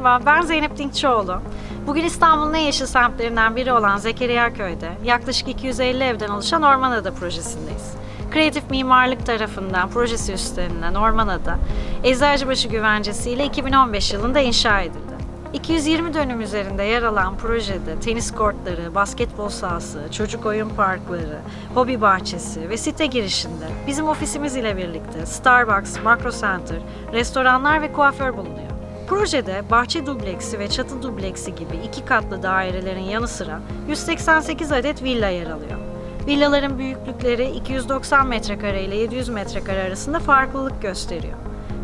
Merhaba, ben Zeynep Dinkçioğlu. Bugün İstanbul'un en yeşil semtlerinden biri olan Zekeriya Köy'de yaklaşık 250 evden oluşan Ormanada projesindeyiz. Kreatif Mimarlık tarafından projesi üstlenilen Ormanada, Eczacıbaşı Güvencesi ile 2015 yılında inşa edildi. 220 dönüm üzerinde yer alan projede tenis kortları, basketbol sahası, çocuk oyun parkları, hobi bahçesi ve site girişinde bizim ofisimiz ile birlikte Starbucks, Makro Center, restoranlar ve kuaför bulunuyor. Projede bahçe dubleksi ve çatı dubleksi gibi iki katlı dairelerin yanı sıra 188 adet villa yer alıyor. Villaların büyüklükleri 290 metrekare ile 700 metrekare arasında farklılık gösteriyor.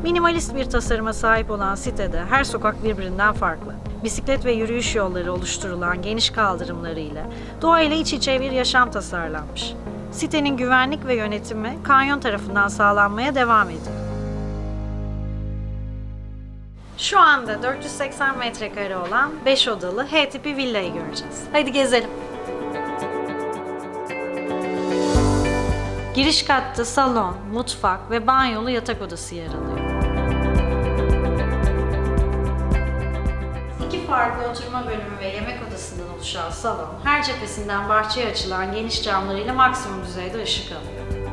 Minimalist bir tasarıma sahip olan sitede her sokak birbirinden farklı. Bisiklet ve yürüyüş yolları oluşturulan geniş kaldırımlarıyla doğayla iç içe bir yaşam tasarlanmış. Sitenin güvenlik ve yönetimi kanyon tarafından sağlanmaya devam ediyor. Şu anda 480 metrekare olan 5 odalı H tipi villayı göreceğiz. Hadi gezelim. Giriş katta salon, mutfak ve banyolu yatak odası yer alıyor. İki farklı oturma bölümü ve yemek odasından oluşan salon, her cephesinden bahçeye açılan geniş camlarıyla maksimum düzeyde ışık alıyor.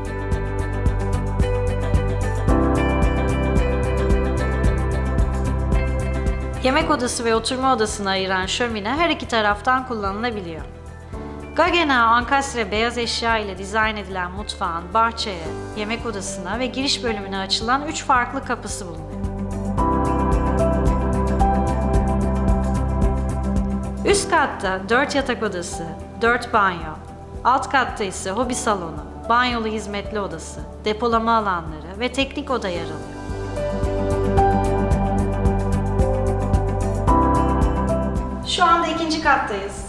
Yemek odası ve oturma odasını ayıran şömine her iki taraftan kullanılabiliyor. Gaggenau ankastre beyaz eşya ile dizayn edilen mutfağın bahçeye, yemek odasına ve giriş bölümüne açılan üç farklı kapısı bulunuyor. Üst katta 4 yatak odası, 4 banyo, alt katta ise hobi salonu, banyolu hizmetli odası, depolama alanları ve teknik oda yer alıyor. Kattayız.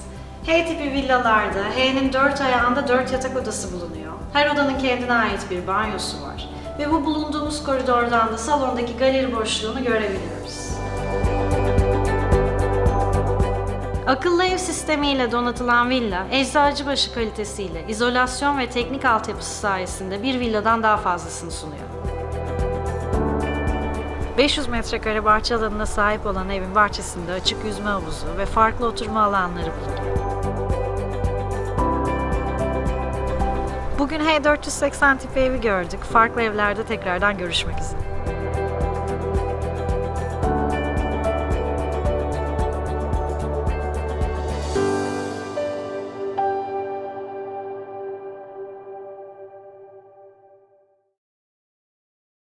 H tipi villalarda H'nin dört ayağında dört yatak odası bulunuyor. Her odanın kendine ait bir banyosu var. Ve bu bulunduğumuz koridordan da salondaki galeri boşluğunu görebiliyoruz. Akıllı ev sistemiyle donatılan villa, eczacıbaşı kalitesiyle izolasyon ve teknik altyapısı sayesinde bir villadan daha fazlasını sunuyor. 500 metrekare bahçe alanına sahip olan evin bahçesinde açık yüzme havuzu ve farklı oturma alanları bulunuyor. Bugün H480 tipi evi gördük. Farklı evlerde tekrardan görüşmek üzere.